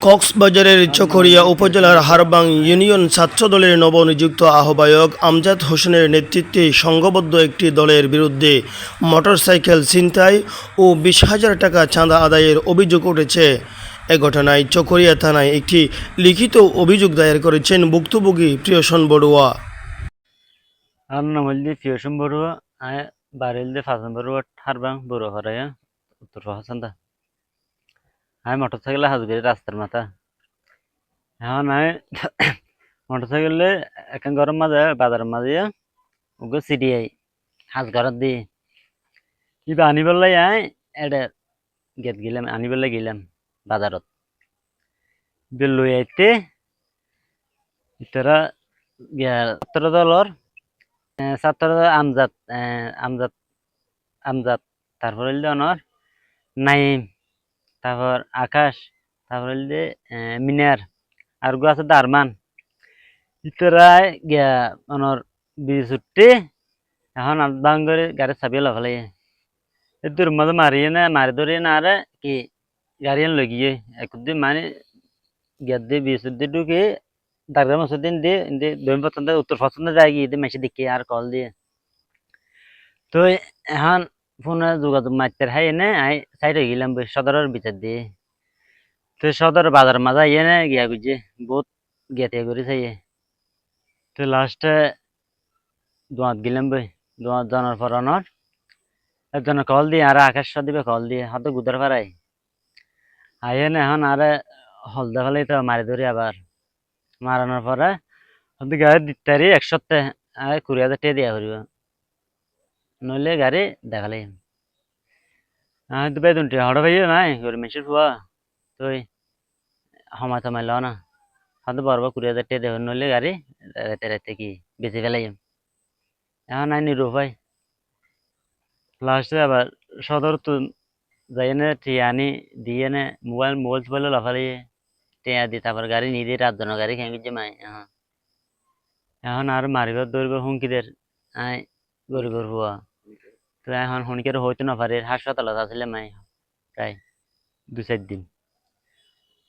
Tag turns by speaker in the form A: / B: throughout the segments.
A: কক্সবাজারের চকরিয়া উপজেলার হারবাং ইউনিয়ন ছাত্র দলের নবনিযুক্ত আহ্বায়ক আমজাদ হোসেনের নেতৃত্বে সংঘবদ্ধ একটি দলের বিরুদ্ধে মোটরসাইকেল ছিনতাই ও বিশ হাজার টাকা চাঁদা আদায়ের অভিযোগ উঠেছে। এ ঘটনায় চকরিয়া থানায় একটি লিখিত অভিযোগ দায়ের করেছেন ভুক্তভোগী প্রিয়সন বড়ুয়া।
B: নাম বড়ুয়া বড়ুয়া হরাইয়া উত্তর হাসান্দা আয় মোটর সাইকেলে হাজগিরি রাস্তার মাথা। এখন আয় মোটর সাইকেলে এখন গরম মাঝে বাজারের মাঝে ওগো সিডি আই হাজ ঘরত দি কিবা আনিবলাই আয় এটা গেট গেলাম আনিবলাই গেলাম বাজারত। লই আইতে ইতারা ছাত্র দলর ছাত্র আমজাদ আমজাদ আমজাদ, তারপর অনর নাইম। তারপর আকাশ, তারপর হইল মিনার, আর গো আছে দারমান। ইতরাই গিয়া অনর বিড়ি ছুট্টি, এখন আলবাং করে গাড়ি চাবি লগালে এদুর মধ্যে মারিয়ে না, মারি ধরিয়ে না আরে কি গাড়ি লই গিয়ে। একদিন মানে গিয়া দিয়ে বিড়ি ছুট্টি ঢুকে ডাক্তার মসুদ্দিন দিয়ে দিয়ে দৈম পছন্দ উত্তর পছন্দ যায় গিয়ে মেসে দেখি আর কল দিয়ে। তো এখন ফোনে যোগাযোগ মারতে হাই এনে আই সাইড হয়ে গেলাম সদরের ভিতর দিয়ে। তো সদর বাজার মাঝে আইয়ে না, গিয়া গুজে বহুত গেতে করে চাইয়ে তো লাস্টে দোয়াত গেলাম বই, দোয়াত জানার পর অনর, একজনে কল দিয়ে, আর আকাশ দিবে কল দিয়ে হয়তো গুদার পারাই আইয়ে না এখন আরে হলদে ফেলে তো মারি ধরি আবার। মারানোর পরে যদি গাড়ি দিতারি একশোতে কুড়ি হাজার টাকা দিয়া করিব। নইলে গাড়ি দেখালে। আহ, তো টিয়া হঠাৎ ভাইও নাই গরি মেসির ফুয়া। তুই সময় সময় ল না। হয়তো বরবা কুড়ি হাজার টাকা দেব, নইলে গাড়ি রাতে রাতে কি বেঁচে ফেলাই? এখন নাই নিরু ভাই লাস্টে আবার সদর তো যাই না টিয়া আনি দিয়ে নে মোবাইল মোবাইল টোবাইল লাফালিয়ে টেয়া দি, তারপর গাড়ি নিয়ে দিয়ে রাত জন্য গাড়ি খেয়ে গেছে মাই। এখন আর মারিবার দৌড়ব হুমকিদের আই গরিবর হুয়া তো এখন হুনকের হইতে না হাসপাতালত আসলে মাই, প্রায় দু চার দিন।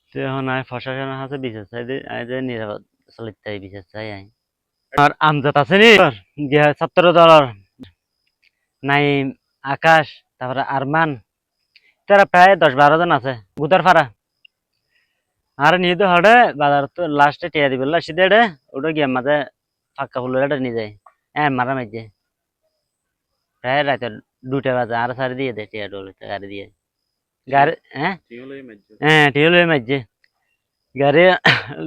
B: তো এখন আই প্রশাসনের হাতে বিশেষ চাই, যে নিরাপদ চলিত চাই বিশেষ চাই আই। আর আছে নি? ছাত্র দলের নাইম, আকাশ, তারপরে আরমান, তারা প্রায় দশ বারো জন আছে, গুদার ফাড়া। আর নিয়ে তো হড়ে বাজার তো লাস্টে টিয়া দিবে ওটা গিয়ে মাঝে ফাঁকা ফুল এটা নিয়ে যায়। হ্যাঁ মারা মাঝে প্রায় রাতে দুটা বাজে আর সারি দিয়ে দেয় টিয়া ডোল গাড়ি দিয়ে। গাড়ি হ্যাঁ? হ্যাঁ ঠিক হলো মাঝে গাড়ি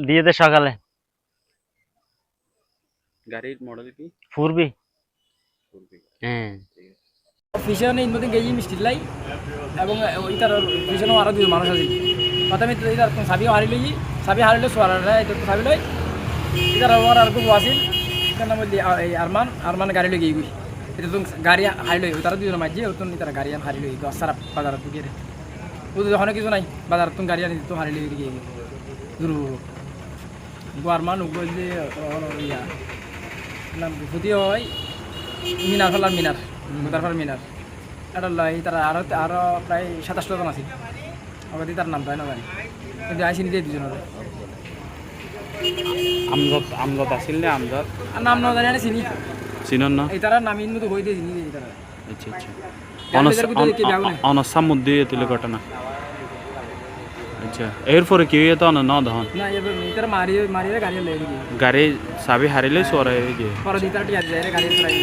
B: দিয়ে দে সকালে।
C: গাড়ির মডেল কি?
B: ফুরবি। হ্যাঁ।
D: পিছনে ইনমধ্যে গেছি মিষ্টি লাই এবং ইতার পিছনেও আরও দুজন মানুষ আছে। প্রথমে ইতার চাবি হারি লই চাবি হারি লই সোয়ারা চাবি লই। ইতার আর এটার নাম বললি এই আরমান আরমান গাড়ি লই গিয়ে তো গাড়ি হারি লই তারা দুজন মাঝে ওতন ইতার গাড়ি আন হারি লই দশ সারা বাজার দিকে ও তো যখন কিছু নাই বাজার তুমি গাড়ি আনি তো হারি লই গিয়ে। দুরু গো আরমান যে ইয়া নাম বিভূতি হয়? মিনার ফেলার মিনার গোদার ফেলার মিনার। এটা লয় তারা আরও আরও প্রায় সাতাশটা জন আছে। আমাকে তার নাম পায় না জানি। কিন্তু আইসি নিতে দুজনের।
C: আমজাদ আমজাদ আছিল নে আমজাদ?
D: নাম না জানি চিনি
C: চিনন না?
D: এই নামিন মতো হই হয়ে দিয়ে চিনি
C: আচ্ছা আচ্ছা। অনসাম মধ্যে তুলে ঘটনা। আচ্ছা এরপরে কি হইতো না না দহন
D: না এবার মিটার মারি মারিয়ে গাড়ি লয়ে
C: গাড়ি চাবি হারিলে সরাই গিয়ে।
D: পরে দিতাটি টিয়া যায় গাড়ি চলাই